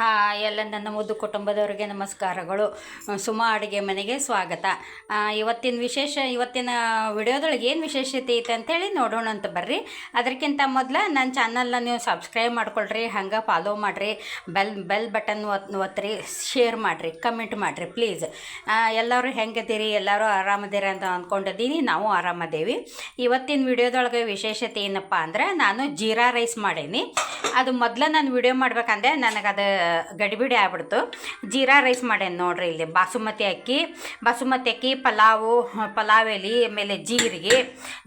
ಹಾ ಎಲ್ಲ ನನ್ನ ಮುದ್ದು ಕುಟುಂಬದವರಿಗೆ ನಮಸ್ಕಾರಗಳು. ಸುಮಾ ಅಡುಗೆ ಮನೆಗೆ ಸ್ವಾಗತ. ಇವತ್ತಿನ ವಿಶೇಷ, ಇವತ್ತಿನ ವಿಡಿಯೋದೊಳಗೆ ಏನು ವಿಶೇಷತೆ ಐತೆ ಅಂತೇಳಿ ನೋಡೋಣ ಅಂತ ಬರ್ರಿ. ಅದಕ್ಕಿಂತ ಮೊದಲು ನನ್ನ ಚಾನಲ್ನ ನೀವು ಸಬ್ಸ್ಕ್ರೈಬ್ ಮಾಡ್ಕೊಳ್ರಿ, ಹಂಗೆ ಫಾಲೋ ಮಾಡಿರಿ ಬೆಲ್ ಬೆಲ್ ಬಟನ್ ಒತ್, ಒತ್ತಿರಿ ಶೇರ್ ಮಾಡಿರಿ ಕಮೆಂಟ್ ಮಾಡಿರಿ ಪ್ಲೀಸ್ ಎಲ್ಲರೂ ಹೆಂಗದೀರಿ, ಎಲ್ಲರೂ ಆರಾಮದಿರಿ ಅಂತ ಅಂದ್ಕೊಂಡಿದ್ದೀನಿ ನಾವು ಆರಾಮದೇವಿ. ಇವತ್ತಿನ ವಿಡಿಯೋದೊಳಗೆ ವಿಶೇಷತೆ ಏನಪ್ಪ ಅಂದ್ರೆ ನಾನು ಜೀರಾ ರೈಸ್ ಮಾಡೀನಿ. ಅದು ಮೊದಲು ನಾನು ವಿಡಿಯೋ ಮಾಡ್ಬೇಕಂದ್ರೆ ನನಗದು ಗಡಿಬಿಡಿ ಆಗ್ಬಿಡ್ತು. ಜೀರಾ ರೈಸ್ ಮಾಡ್ಯಾನ ನೋಡ್ರಿ ಇಲ್ಲಿ, ಬಾಸುಮತಿ ಅಕ್ಕಿ. ಬಾಸುಮತಿ ಅಕ್ಕಿ, ಪಲಾವು ಪಲಾವ್ ಎಲೆ ಆಮೇಲೆ ಜೀರಿಗೆ.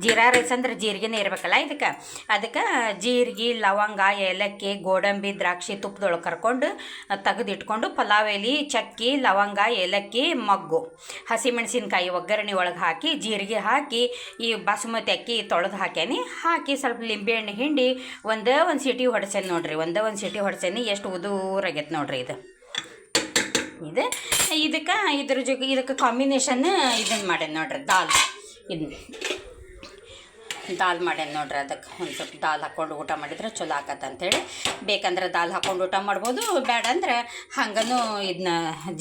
ಜೀರಾ ರೈಸ್ ಅಂದ್ರೆ ಜೀರಿಗೆನೇ ಇರಬೇಕಲ್ಲ ಇದಕ್ಕೆ. ಅದಕ್ಕೆ ಜೀರಿಗೆ, ಲವಂಗ, ಏಲಕ್ಕಿ, ಗೋಡಂಬಿ, ದ್ರಾಕ್ಷಿ ತುಪ್ಪದೊಳಗೆ ಕರ್ಕೊಂಡು ತೆಗೆದಿಟ್ಕೊಂಡು ಪಲಾವ್ ಎಲೆ ಚಕ್ಕಿ, ಲವಂಗ, ಏಲಕ್ಕಿ, ಮಗ್ಗು, ಹಸಿಮೆಣಸಿನ್ಕಾಯಿ ಒಗ್ಗರಣೆ ಒಳಗೆ ಹಾಕಿ ಜೀರಿಗೆ ಹಾಕಿ, ಈ ಬಾಸುಮತಿ ಅಕ್ಕಿ ತೊಳೆದು ಹಾಕ್ಯಾನಿ. ಹಾಕಿ ಸ್ವಲ್ಪ ಲಿಂಬೆಹಣ್ಣು ಹಿಂಡಿ ಒಂದು ಒಂದು ಸಿಟಿ ಹೊಡ್ಸೇನಿ ನೋಡ್ರಿ, ಒಂದೇ ಒಂದು ಸಿಟಿ ಹೊಡ್ಸೇನಿ, ಎಷ್ಟು ಉದೂರಾಗೈತೆ ನೋಡ್ರಿ ಇದು. ಇದು, ಇದಕ್ಕೆ ಇದ್ರ ಜೊತೆ ಇದಕ್ಕೆ ಕಾಂಬಿನೇಷನ್ ಇದನ್ನು ಮಾಡೇನಿ ನೋಡ್ರಿ, ದಾಲ್. ಇದನ್ನ ದಾಲ್ ಮಾಡ್ಯಾನ ನೋಡ್ರಿ ಅದಕ್ಕೆ ಒಂದು ಸ್ವಲ್ಪ ದಾಲ್ ಹಾಕ್ಕೊಂಡು ಊಟ ಮಾಡಿದ್ರೆ ಚಲೋ ಆಕತ್ತೆ ಅಂಥೇಳಿ ಬೇಕಂದ್ರೆ ದಾಲ್ ಹಾಕ್ಕೊಂಡು ಊಟ ಮಾಡ್ಬೋದು ಬೇಡ ಅಂದ್ರೆ ಹಂಗನೂ ಇದನ್ನ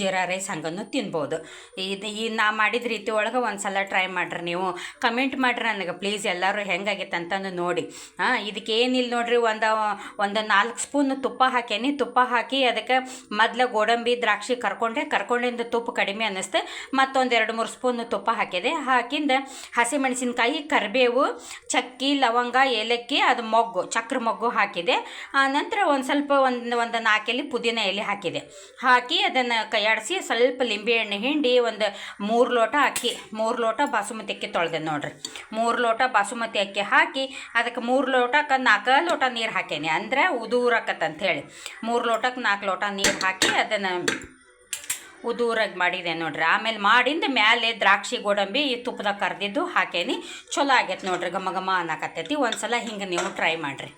ಜೀರಾ ರೈಸ್ ಹಂಗನೂ ತಿನ್ಬೋದು. ಇದು ಈ ನಾ ಮಾಡಿದ ರೀತಿ ಒಳಗೆ ಒಂದು ಸಲ ಟ್ರೈ ಮಾಡ್ರಿ ನೀವು. ಕಮೆಂಟ್ ಮಾಡಿರಿ ನನಗೆ, ಪ್ಲೀಸ್ ಎಲ್ಲರೂ ಹೆಂಗಾಗೈತೆ ಅಂತಂದು ನೋಡಿ. ಹಾಂ, ಇದಕ್ಕೆ ಏನಿಲ್ಲ ನೋಡ್ರಿ, ಒಂದು ಒಂದು ನಾಲ್ಕು ಸ್ಪೂನ್ ತುಪ್ಪ ಹಾಕೇನಿ ತುಪ್ಪ ಹಾಕಿ ಅದಕ್ಕೆ ಮೊದಲು ಗೋಡಂಬಿ, ದ್ರಾಕ್ಷಿ ಕರ್ಕೊಂಡೆ. ಕರ್ಕೊಂಡಿಂದ ತುಪ್ಪ ಕಡಿಮೆ ಅನ್ನಿಸ್ತು ಮತ್ತೊಂದು ಎರಡು ಮೂರು ಸ್ಪೂನ್ ತುಪ್ಪ ಹಾಕಿದೆ ಹಾಕಿಂದ ಹಸಿಮೆಣಸಿನ್ಕಾಯಿ ಕರಿಬೇವು ಚಕ್ಕಿ, ಲವಂಗ, ಏಲಕ್ಕಿ, ಅದು ಮೊಗ್ಗು, ಚಕ್ರ ಮೊಗ್ಗು ಹಾಕಿದೆ. ನಂತರ ಒಂದು ಸ್ವಲ್ಪ ಒಂದು ಒಂದು ನಾಲ್ಕು ಎಲೆ ಪುದೀನ ಎಲೆ ಹಾಕಿದೆ. ಹಾಕಿ ಅದನ್ನು ಕೈಯಾಡಿಸಿ ಸ್ವಲ್ಪ ಲಿಂಬೆಹಣ್ಣು ಹಿಂಡಿ ಒಂದು ಮೂರು ಲೋಟ ಅಕ್ಕಿ, ಮೂರು ಲೋಟ ಬಾಸುಮತಿ ಅಕ್ಕಿ ತೊಳೆದೆ ನೋಡ್ರಿ. ಮೂರು ಲೋಟ ಬಾಸುಮತಿ ಅಕ್ಕಿ ಹಾಕಿ ಅದಕ್ಕೆ ಮೂರು ಲೋಟಕ್ಕೆ ನಾಲ್ಕು ಲೋಟ ನೀರು ಹಾಕೇನಿ. ಅಂದ್ರೆ ಉದೂರಕ್ಕಂತ ಹೇಳಿ. ಮೂರು ಲೋಟಕ್ಕೆ ನಾಲ್ಕು ಲೋಟ ನೀರು ಹಾಕಿ ಅದನ್ನು ಉದೂರಾಗಿ ಮಾಡಿದೆ ನೋಡ್ರಿ. ಆಮೇಲೆ ಮಾಡಿಂದ ಮ್ಯಾಲೆ ದ್ರಾಕ್ಷಿ ಗೋಡಂಬಿ ತುಪ್ಪದಾಗ ಕರೆದಿದ್ದು ಹಾಕೇನಿ. ಚಲೋ ಆಗೈತೆ ನೋಡ್ರಿ, ಘಮ ಘಮ ಅನ್ನಕತ್ತೈತಿ. ಒಂದು ಸಲ ಹಿಂಗೆ ನೀವು ಟ್ರೈ ಮಾಡಿರಿ.